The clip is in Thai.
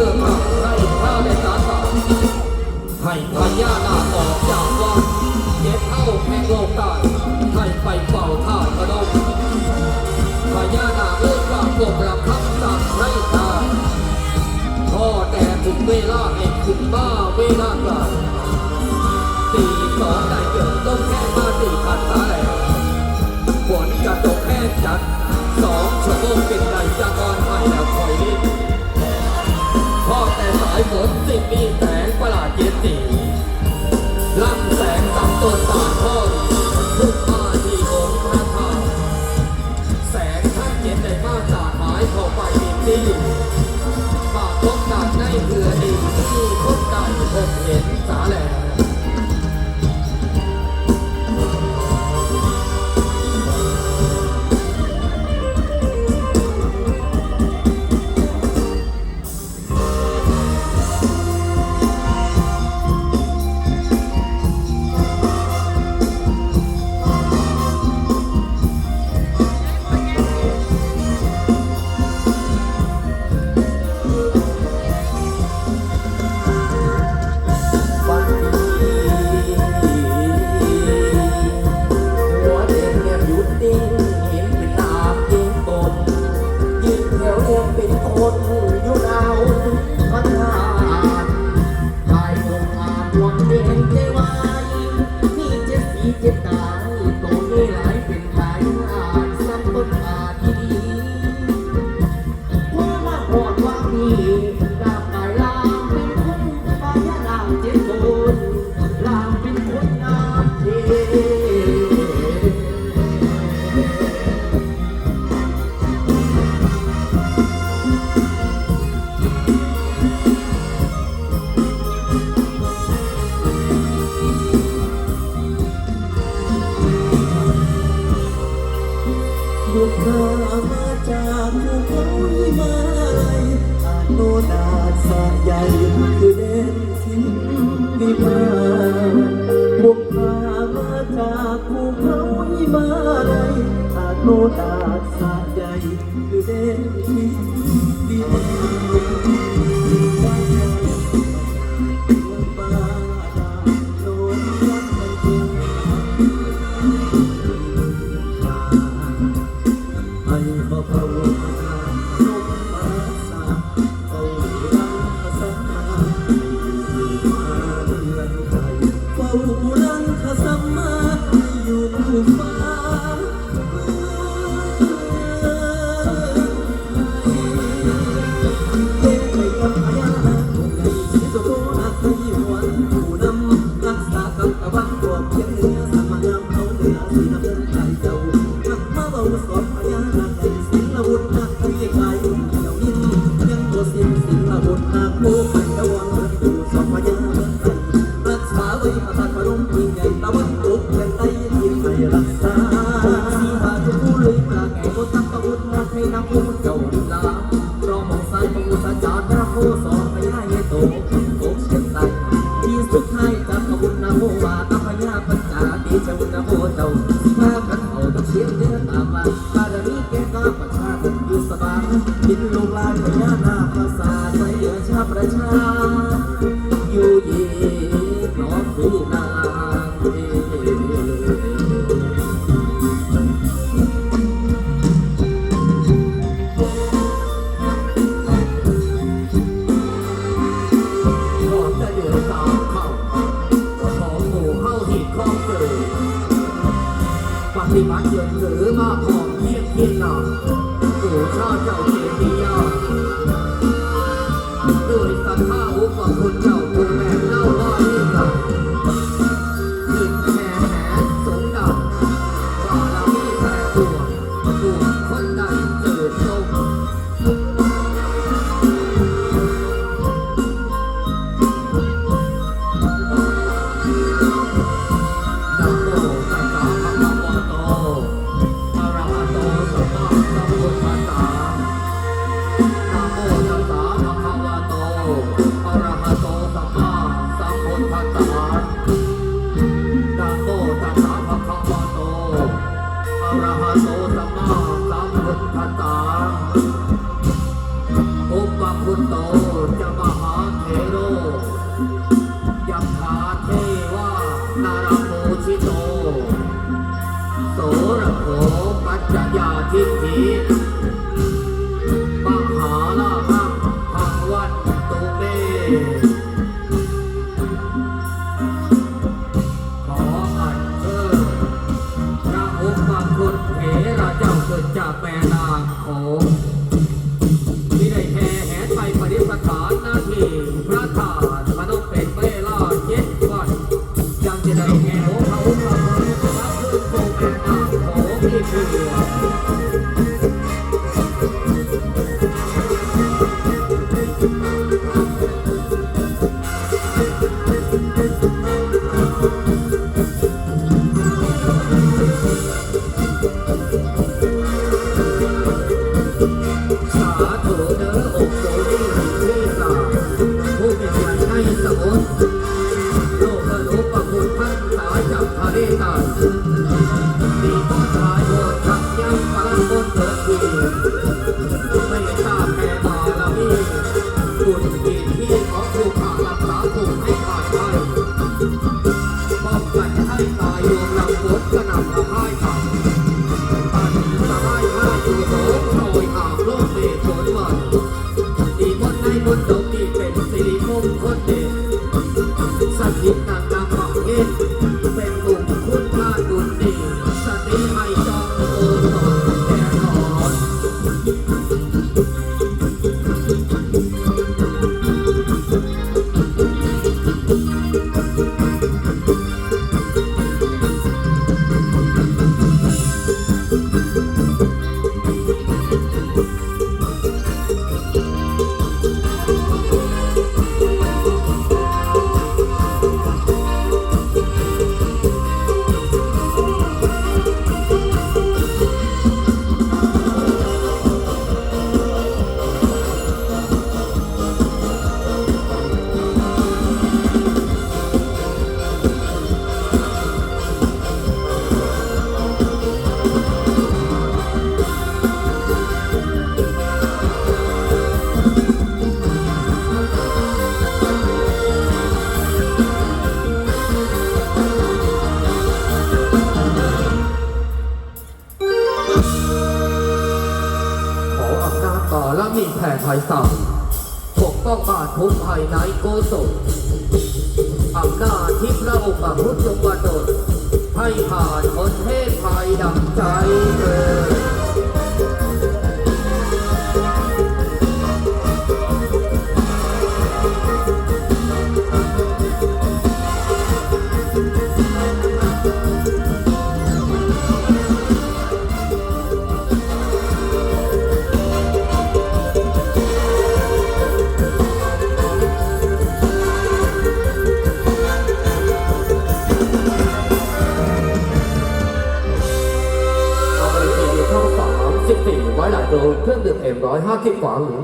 ื่อมาให้ข้าได้สาสาให้พญานาคออกจากวังเก็บเท่าแห่งโลกใต้ให้ไปเป่าท่ากระดงพญานาคเลิกว่าปกประคับสั่งให้ตาพ่อแต่ถึงเวลาแห่งคุณบ้าเวลากลางตีสองได้เกิดต้องแค่มาตีพันตายายเข้าไปดีปากพบกัดในเพื่อดีที่พบกัดพบเห็นสาแหล เขาไม่มาได้หากโนตากสา Yeah. ประชา อยู่เย็นนอนผู้นางก่อจะเดินตามเข้าขอหมูเข้าหิดข้องเกิดปฏิบัติเดินหรือมาของเทียงเทียนหนาหมู่ข้าเจ้าเกียรติยา no และมีแผ่ไทยศาลปกป้องบาทพุทธภายในโกศลอำนาจที่พระองค์ประพุทธยมบดลให้ผ่านคนเทศไทยดังใจเธอ 150ขวางหวาอ